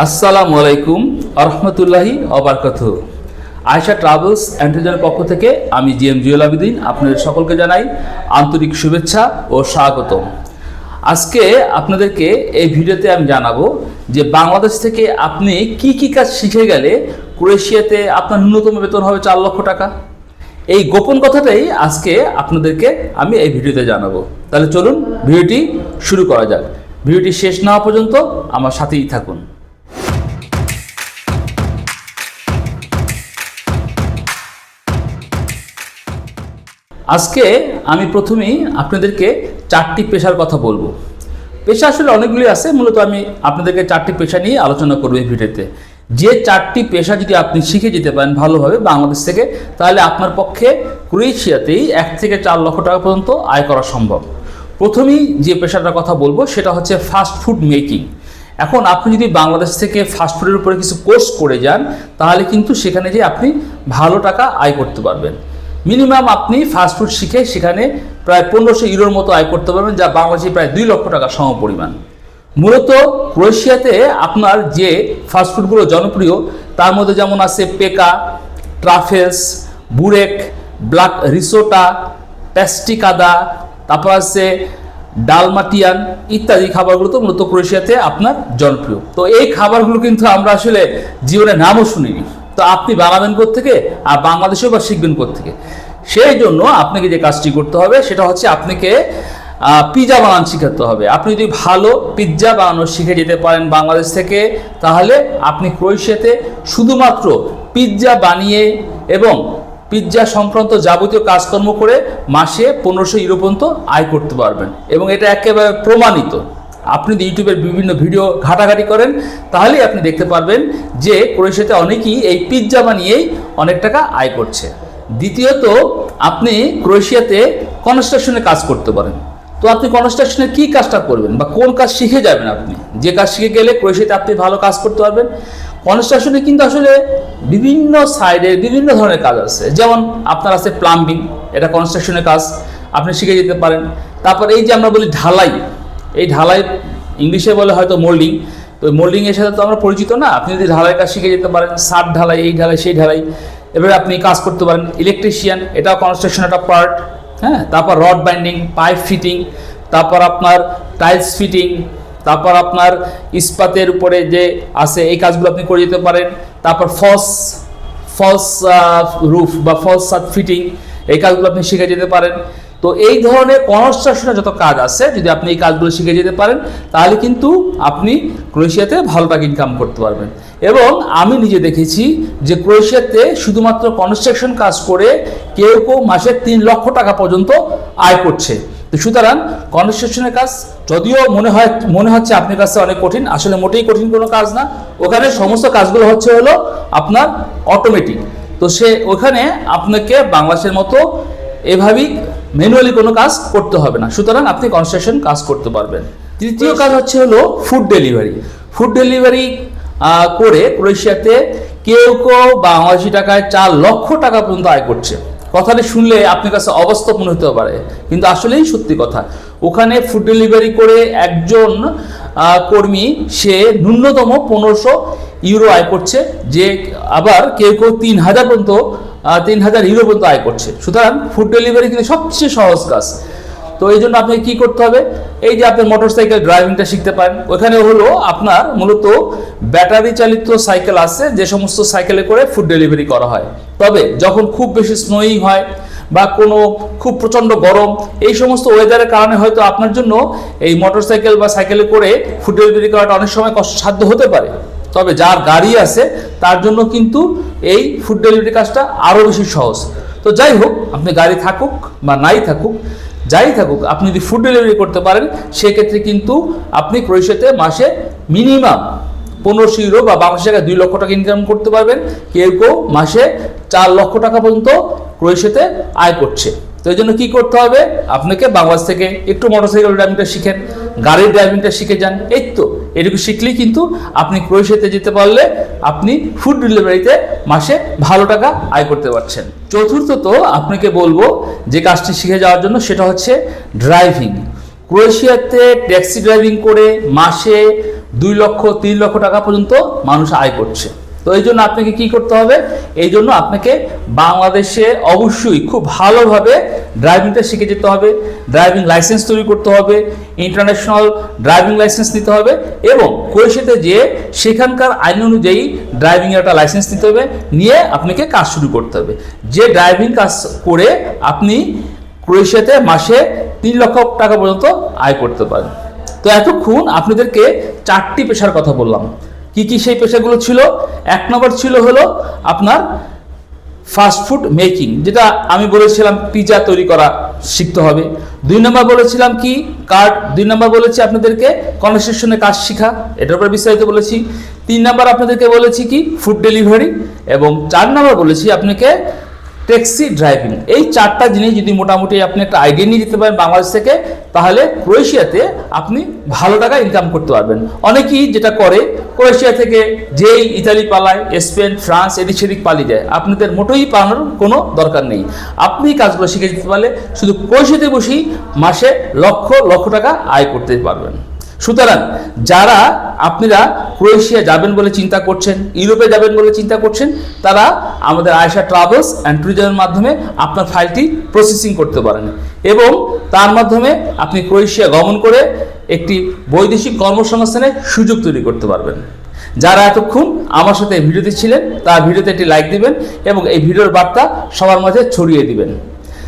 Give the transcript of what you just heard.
আসসালামু আলাইকুম আরহামতুল্লাহি অবরকাত আয়সা ট্রাভেলস অ্যান্টিজনের পক্ষ থেকে আমি জি এম জুয়েল আবিদিন আপনাদের সকলকে জানাই আন্তরিক শুভেচ্ছা ও স্বাগতম। আজকে আপনাদেরকে এই ভিডিওতে আমি জানাব যে বাংলাদেশ থেকে আপনি কি কি কাজ শিখে গেলে ক্রোয়েশিয়াতে আপনার ন্যূনতম বেতন হবে চার লক্ষ টাকা? এই গোপন কথাটাই আজকে আপনাদেরকে আমি এই ভিডিওতে জানাব। তাহলে চলুন ভিডিওটি শুরু করা যাক। ভিডিওটি শেষ না পর্যন্ত আমার সাথেই থাকুন। আজকে আমি প্রথমেই আপনাদেরকে চারটি পেশার কথা বলব। পেশা আসলে অনেকগুলি আছে, মূলত আমি আপনাদেরকে চারটি পেশা নিয়ে আলোচনা করব এই ভিডিওতে। যে চারটি পেশা যদি আপনি শিখে যেতে পারেন ভালোভাবে বাংলাদেশ থেকে, তাহলে আপনার পক্ষে ক্রোয়েশিয়াতেই এক থেকে চার লক্ষ টাকা পর্যন্ত আয় করা সম্ভব। প্রথমেই যে পেশাটার কথা বলব, সেটা হচ্ছে ফাস্ট ফুড মেকিং এখন আপনি যদি বাংলাদেশ থেকে ফাস্ট ফুডের উপরে কিছু কোর্স করে যান, তাহলে কিন্তু সেখানে যে আপনি ভালো টাকা আয় করতে পারবেন। মিনিমাম আপনি ফাস্ট ফুড শিখে সেখানে প্রায় পনেরোশো ইউরোর মতো আয় করতে পারবেন, যা বাংলাদেশে প্রায় দুই লক্ষ টাকা সম পরিমাণ মূলত ক্রোয়েশিয়াতে আপনার যে ফাস্টফুডগুলো জনপ্রিয়, তার মধ্যে যেমন আছে পেকা, ট্রাফেলস, বুরেক, ব্ল্যাক রিসোটা প্যাস্টিকাদা তারপর আছে ডালমাটিয়ান ইত্যাদি খাবারগুলো তো মূলত ক্রোয়েশিয়াতে আপনার জনপ্রিয়। তো এই খাবারগুলো কিন্তু আমরা আসলে জীবনে নামও শুনিনি। তো আপনি বানাবেন থেকে আর বাংলাদেশেও বা শিখবেন থেকে। সেই জন্য আপনাকে যে কাজটি করতে হবে সেটা হচ্ছে আপনাকে পিৎজা বানানো শিখাতে হবে। আপনি যদি ভালো পিৎজা বানানো শিখে যেতে পারেন বাংলাদেশ থেকে, তাহলে আপনি ক্রোয়েশিয়াতে শুধুমাত্র পিৎজা বানিয়ে এবং পিৎজা সংক্রান্ত যাবতীয় কাজকর্ম করে মাসে পনেরোশো ইউরো পর্যন্ত আয় করতে পারবেন। এবং এটা একেবারে প্রমাণিত। আপনি যদি ইউটিউবের বিভিন্ন ভিডিও ঘাটাঘাটি করেন, তাহলেই আপনি দেখতে পারবেন যে ক্রোয়েশিয়াতে অনেকেই এই পিৎজা বানিয়েই অনেক টাকা আয় করছে। দ্বিতীয়ত, আপনি ক্রোয়েশিয়াতে কনস্ট্রাকশনে কাজ করতে পারেন। তো আপনি কনস্ট্রাকশনে কী কাজটা করবেন বা কোন কাজ শিখে যাবেন আপনি? যে কাজ শিখে গেলে ক্রোয়েশিয়াতে আপনি ভালো কাজ করতে পারবেন। কনস্ট্রাকশনে কিন্তু আসলে বিভিন্ন সাইডের বিভিন্ন ধরনের কাজ আছে। যেমন আপনার আছে প্লাম্বিং, এটা কনস্ট্রাকশনের কাজ, আপনি শিখে যেতে পারেন। তারপর এই যে আমরা বলি ঢালাই এই ঢালাই ইংলিশে বলে হয়তো মোল্ডিং তো মোল্ডিংয়ের সাথে তো আমরা পরিচিত না। আপনি যদি ঢালাই কাজ শিখে যেতে পারেন সাত ঢালাই, এই ঢালাই, সেই ঢালাই এবারে আপনি কাজ করতে পারেন। ইলেকট্রিশিয়ান এটাও কনস্ট্রাকশন একটা পার্ট হ্যাঁ? তারপর রড বাইন্ডিং পাইপ ফিটিং তারপর আপনার টাইলস ফিটিং তারপর আপনার ইস্পাতের উপরে যে আছে, এই কাজগুলো আপনি করে যেতে পারেন। তারপর ফলস ফলস রুফ বা ফলস সাত ফিটিং এই কাজগুলো আপনি শিখে যেতে পারেন। তো এই ধরনের কনস্ট্রাকশনের যত কাজ আছে, যদি আপনি এই কাজগুলো শিখে যেতে পারেন, তাহলে কিন্তু আপনি ক্রোয়েশিয়াতে ভালো টাকা ইনকাম করতে পারবেন। এবং আমি নিজে দেখেছি যে ক্রোয়েশিয়াতে শুধুমাত্র কনস্ট্রাকশন কাজ করে কেউ কেউ মাসে তিন লক্ষ টাকা পর্যন্ত আয় করছে। তো সুতরাং কনস্ট্রাকশনের কাজ যদিও মনে হয়, মনে হচ্ছে আপনার কাছে অনেক কঠিন, আসলে মোটেই কঠিন কোনো কাজ না। ওখানে সমস্ত কাজগুলো হচ্ছে হলো আপনার অটোমেটিক তো সে ওখানে আপনাকে বাংলাদেশের মতো এভাবেই ম্যানুয়ালি কোনো কাজ করতে হবে না। সুতরাং আপনি কনস্ট্রাকশন কাজ করতে পারবেন। তৃতীয় কাজ হচ্ছে হলো ফুড ডেলিভারি ফুড ডেলিভারি করে ক্রোয়েশিয়াতে কেউ কেউ বাংলাদেশি টাকায় চার লক্ষ টাকা পর্যন্ত আয় করছে। কথাটি শুনলে আপনার কাছে অবাস্তব মনে হতে পারে কিন্তু আসলেই সত্যি কথা। ওখানে ফুড ডেলিভারি করে একজন কর্মী সে ন্যূনতম পনেরোশো ইউরো আয় করছে, যে আবার কেউ কেউ তিন হাজার পর্যন্ত তিন হাজার ইউরো পর্যন্ত আয় করছে। সুতরাং ফুড ডেলিভারি কিন্তু সবচেয়ে সহজ কাজ। তো এই জন্য আপনাকে কী করতে হবে? এই যে আপনি মোটর সাইকেল ড্রাইভিংটা শিখতে পারেন, ওখানে হলো আপনার মূলত ব্যাটারি চালিত সাইকেল আছে, যে সমস্ত সাইকেলে করে ফুড ডেলিভারি করা হয়। তবে যখন খুব বেশি স্নোয়িং হয় বা কোনো খুব প্রচণ্ড গরম, এই সমস্ত ওয়েদারের কারণে হয়তো আপনার জন্য এই মোটর সাইকেল বা সাইকেলে করে ফুড ডেলিভারি করাটা অনেক সময় কষ্টসাধ্য হতে পারে। তবে যার গাড়ি আছে, তার জন্য কিন্তু এই ফুড ডেলিভারি কাজটা আরও বেশি সহজ। তো যাই হোক, আপনি গাড়ি থাকুক বা নাই থাকুক, যাই থাকুক, আপনি যদি ফুড ডেলিভারি করতে পারেন, সেক্ষেত্রে কিন্তু আপনি ক্রোয়েশিয়াতে মাসে মিনিমাম পনেরোশো ইউরো বা বাংলাদেশ টাকায় দুই লক্ষ টাকা ইনকাম করতে পারবেন। কেউ কেউ মাসে চার লক্ষ টাকা পর্যন্ত ক্রোয়েশিয়াতে আয় করছে। তো এই জন্য কী করতে হবে? আপনাকে বাংলাদেশ থেকে একটু মোটরসাইকেল ড্রাইভিংটা শিখেন, গাড়ির ড্রাইভিংটা শিখে যান। এই তো। এটুকু শিখলেই কিন্তু আপনি ক্রোয়েশিয়াতে যেতে পারলে আপনি ফুড ডেলিভারিতে মাসে ভালো টাকা আয় করতে পারছেন। চতুর্থত আপনাকে বলব যে কাজটি শিখে যাওয়ার জন্য সেটা হচ্ছে ড্রাইভিং ক্রোয়েশিয়াতে ট্যাক্সি ড্রাইভিং করে মাসে দুই লক্ষ, তিন লক্ষ টাকা পর্যন্ত মানুষ আয় করছে। তো এই জন্য আপনাকে কি করতে হবে? এই জন্য আপনাকে বাংলাদেশে অবশ্যই খুব ভালোভাবে ড্রাইভিংটা শিখে যেতে হবে ড্রাইভিং লাইসেন্স তৈরি করতে হবে ইন্টারন্যাশনাল ড্রাইভিং লাইসেন্স নিতে হবে এবং কোয়েশিয়াতে যেয়ে সেখানকার আইন অনুযায়ী ড্রাইভিংয়ের একটা লাইসেন্স নিতে হবে, নিয়ে আপনাকে কাজ শুরু করতে হবে। যে ড্রাইভিং কাজ করে আপনি ক্রোয়েশিয়াতে মাসে তিন লক্ষ টাকা পর্যন্ত আয় করতে পারেন। তো এতক্ষণ আপনাদেরকে চারটি পেশার কথা বললাম। কি কি সেই পেশাগুলো ছিল? এক নম্বর ছিল হলো আপনার ফাস্ট ফুড মেকিং যেটা আমি বলেছিলাম পিজা তৈরি করা শিখতে হবে। দুই নম্বর বলেছিলাম কি? কার্ড দুই নম্বর বলেছি আপনাদেরকে কনস্ট্রাকশনের কাজ শেখা, এটার উপর বিস্তারিত বলেছি। তিন নম্বর আপনাদেরকে বলেছি কি? ফুড ডেলিভারি এবং চার নম্বর বলেছি আপনাকে ট্যাক্সি ড্রাইভিং এই চারটা জিনিস যদি মোটামুটি আপনি একটা আইডিয়া নিয়ে যেতে পারেন বাংলাদেশ থেকে, তাহলে ক্রোয়েশিয়াতে আপনি ভালো টাকা ইনকাম করতে পারবেন। অনেকেই যেটা করে, ক্রোয়েশিয়া থেকে যেই ইতালি পালায়, স্পেন, ফ্রান্স, এদিক সেদিক পালিয়ে যায়। আপনাদের মোটেই পালানোর কোনো দরকার নেই। আপনি কাজগুলো শিখে যেতে পারলে শুধু ক্রোয়েশিয়াতে বসেই মাসে লক্ষ লক্ষ টাকা আয় করতে পারবেন। সুতরাং যারা আপনারা ক্রোয়েশিয়া যাবেন বলে চিন্তা করছেন, ইউরোপে যাবেন বলে চিন্তা করছেন, তারা আমাদের আয়সা ট্রাভেলস অ্যান্ড ট্যুরিজমের মাধ্যমে আপনার ফাইলটি প্রসেসিং করতে পারেন। এবং তার মাধ্যমে আপনি ক্রোয়েশিয়া গমন করে একটি বৈদেশিক কর্মসংস্থানের সুযোগ তৈরি করতে পারবেন। যারা এতক্ষণ আমার সাথে ভিডিওতে ছিলেন, তার ভিডিওতে একটি লাইক দিবেন এবং এই ভিডিওর বার্তা সবার মাঝে ছড়িয়ে দিবেন।